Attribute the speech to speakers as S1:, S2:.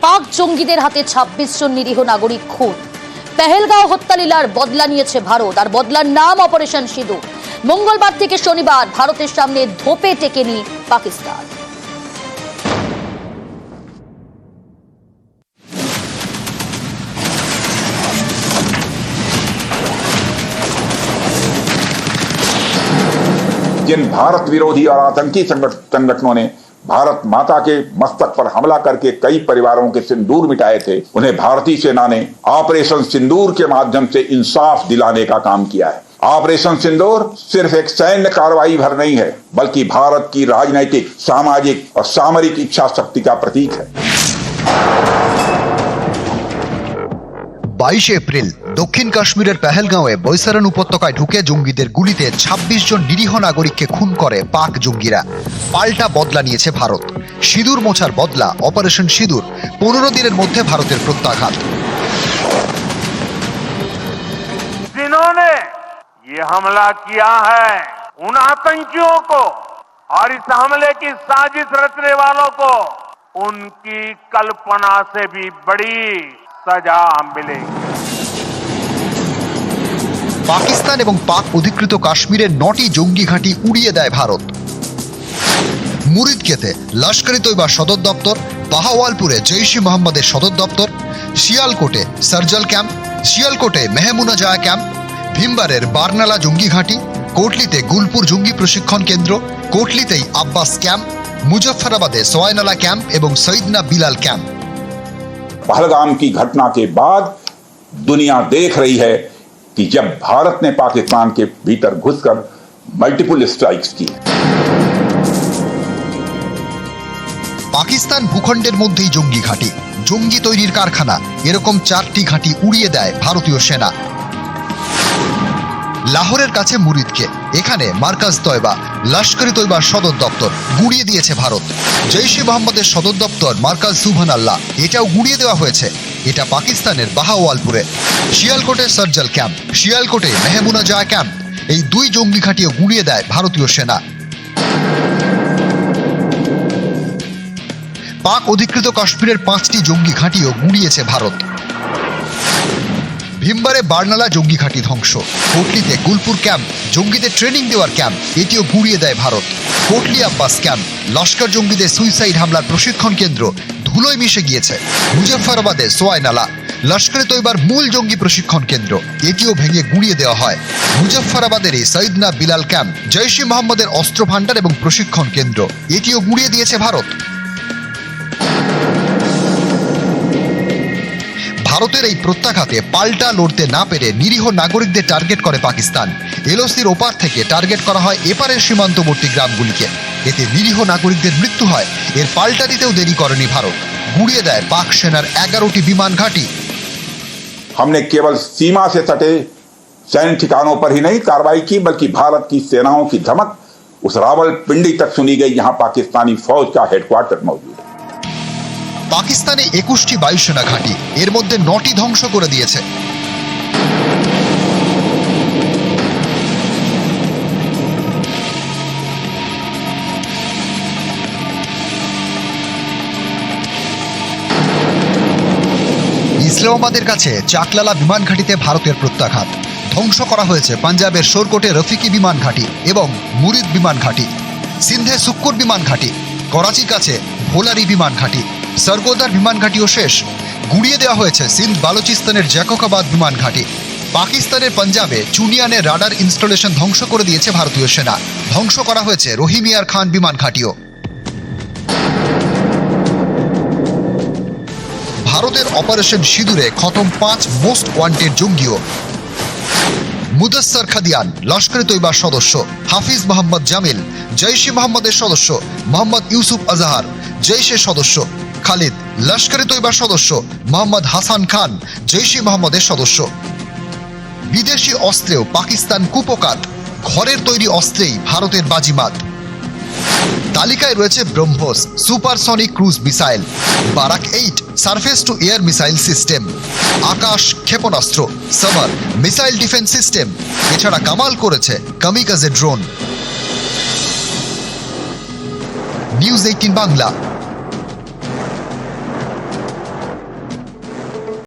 S1: পাক জঙ্গিদের হাতে ছাব্বিশ জন নিরীহ নাগরিক খুন পেহেলগাঁও হত্যালীলার বদলা নিয়েছে ভারত আর বদলার নাম অপারেশন সিধু মঙ্গলবার থেকে শনিবার ভারতের সামনে ধোপে টেকেনি পাকিস্তান
S2: जिन भारत विरोधी और आतंकी संगठ- संगठनों ने भारत माता के मस्तक पर हमला करके कई परिवारों के सिंदूर मिटाए थे। उन्हें भारतीय सेना ने ऑपरेशन सिंदूर के माध्यम से इंसाफ दिलाने का काम किया है। ऑपरेशन सिंदूर सिर्फ़ एक सैन्य कार्रवाई भर नहीं है, बल्कि भारत की राजनैतिक, सामाजिक और सामरिक इच्छा शक्ति का प्रतीक है।
S3: বাইশে এপ্রিল দক্ষিণ কাশ্মীরের পেহেলগাঁওয়ে বৈসারান উপত্যকায় ঢুকে জঙ্গিদের গুলিতে ২৬ জন নিরীহ নাগরিককে খুন করে পাক জঙ্গিরা পাল্টা বদলা নিয়েছে ভারত সিঁদুর মোছার বদলা অপারেশন সিঁদুর পনেরো দিনের মধ্যে ভারতের প্রত্যাঘাত
S4: जिन्होंने ये हमला किया है उन आतंकियों को और इस हमले की साजिश रचने वालों को उनकी कल्पना से भी बड़ी মুর্তাজাম বিলে
S3: পাকিস্তান এবং পাক অধিকৃত কাশ্মীরের নটি জঙ্গি ঘাঁটি উড়িয়ে দেয় ভারত। মুরিদকেতে লস্করি তৈবা সদর দপ্তর বাহাওয়ালপুরে জৈশি মোহাম্মদের সদর দপ্তর, শিয়ালকোটে সার্জাল ক্যাম্প, শিয়ালকোটে মেহমুনা জায়া ক্যাম্প, ভিমবারের বার্নালা জঙ্গি ঘাঁটি, কোটলিতে গুলপুর জঙ্গি প্রশিক্ষণ কেন্দ্র, কোটলিতেই আব্বাস ক্যাম্প, মুজফ্ফরাবাদে সোয়াইনালা ক্যাম্প এবং সৈদনা বিলাল ক্যাম্প।
S2: पहलगाम की घटना के बाद दुनिया देख रही है कि जब भारत ने पाकिस्तान के भीतर घुसकर मल्टीपल स्ट्राइक्स की
S3: পাকিস্তান ভূখণ্ডের মধ্যেই জঙ্গি ঘাঁটি জঙ্গি তৈরির কারখানা এরকম চারটি ঘাঁটি উড়িয়ে দেয় ভারতীয় সেনা লাহোরের কাছে মুরিদকে এখানে মার্কাজ তয়বা লস্করি তৈবার সদর দপ্তর গুড়িয়ে দিয়েছে ভারত। জৈশে মোহাম্মদের সদর দপ্তর মার্কাজ সুবহান আল্লাহ, এটাও গুড়িয়ে দেওয়া হয়েছে। এটা পাকিস্তানের বাহাওয়ালপুরে। শিয়ালকোটে সার্জাল ক্যাম্প, শিয়ালকোটে মেহমুনা জায়া ক্যাম্প, এই দুই জঙ্গি ঘাঁটিও গুড়িয়ে দেয় ভারতীয় সেনা। পাক অধিকৃত কাশ্মীরের পাঁচটি জঙ্গি ঘাঁটিও গুড়িয়েছে ভারত। ভিমবারে বার্নালা জঙ্গি ঘাঁটি ধ্বংস। কোটলিতে গুলপুর ক্যাম্প, জঙ্গিদের ট্রেনিং দেওয়ার ক্যাম্প, এটিও গুড়িয়ে দেয় ভারত। কোটলি আব্বাস ক্যাম্প, লস্কর জঙ্গিদের সুইসাইড হামলার প্রশিক্ষণ কেন্দ্র ধুলোয় মিশে গিয়েছে। মুজফ্ফরাবাদে সোয়াইনালা, লস্করে তৈবার মূল জঙ্গি প্রশিক্ষণ কেন্দ্র, এটিও ভেঙে গুঁড়িয়ে দেওয়া হয়। মুজফ্ফরাবাদের এই সৈদনা বিলাল ক্যাম্প জৈশে মোহাম্মদের অস্ত্র ভাণ্ডার এবং প্রশিক্ষণ কেন্দ্র, এটিও গুঁড়িয়ে দিয়েছে ভারত। ভারতের এই প্রত্যাঘাতে পাল্টা লড়তে না পেরে নিরীহ নাগরিকদের টার্গেট করে পাকিস্তান এলওসির ওপার থেকে টার্গেট করা হয় এপারের সীমান্তবর্তী গ্রামগুলিকে এতে নিরীহ নাগরিকদের মৃত্যু হয় এর পাল্টা দিতেও দেরি করেনি ভারত গুড়িয়ে দেয় পাক সেনার এগারোটি বিমান ঘাঁটি
S2: हमने केवल सीमा से सटे सैन्य ठिकानों पर ही नहीं कार्रवाई की बल्कि भारत की सेनाओं की धमक उस रावलपिंडी तक सुनी गई जहां पाकिस्तानी फौज का हेडक्वार्टर मौजूद है
S3: পাকিস্তানে একুশটি বায়ুসেনা ঘাঁটি, এর মধ্যে নটি ধ্বংস করে দিয়েছে। ইসলামাবাদের কাছে চাকলালা বিমান ঘাঁটিতে ভারতের প্রত্যাঘাত। ধ্বংস করা হয়েছে পাঞ্জাবের সোরকোটে রফিকি বিমান ঘাঁটি এবং মুরিদ বিমান ঘাঁটি। সিন্ধে সুক্কুর বিমান ঘাঁটি, করাচির কাছে ভোলারি বিমান ঘাঁটি। সরগোদার বিমান ঘাঁটিও শেষ। গুড়িয়ে দেওয়া হয়েছে সিন্ধ বালুচিস্তানের জ্যাকোকাবাদ বিমান ঘাঁটি। পাকিস্তানের পাঞ্জাবে চুনিয়ানে রাডার ইনস্টলেশন ধ্বংস করে দিয়েছে ভারতীয় সেনা। ধ্বংস করা হয়েছে রহিমিয়ার খান বিমান ঘাঁটিও। ভারতের অপারেশন সিঁদুরে খতম পাঁচ মোস্ট ওয়ান্টেড জঙ্গিও। মুদস্সর খাদিয়ান লস্করে তৈবার সদস্য। হাফিজ মোহাম্মদ জামিল জৈশে মোহাম্মদের সদস্য। মোহাম্মদ ইউসুফ আজাহার জৈশের সদস্য। খালিদ লস্করে তৈবার সদস্য মোহাম্মদ হাসান খান জৈশে মোহাম্মদের সদস্য। বিদেশি অস্ত্রেও পাকিস্তান কুপকাত, ঘরের তৈরি অস্ত্রেই ভারতের বাজিমাত। তালিকায় রয়েছে BrahMos supersonic cruise missile, Barak eight surface to air missile system, Akash ক্ষেপণাস্ত্র, সামার মিসাইল ডিফেন্স সিস্টেম, এছাড়া কামাল করেছে kamikaze drone. News eighteen Bangla.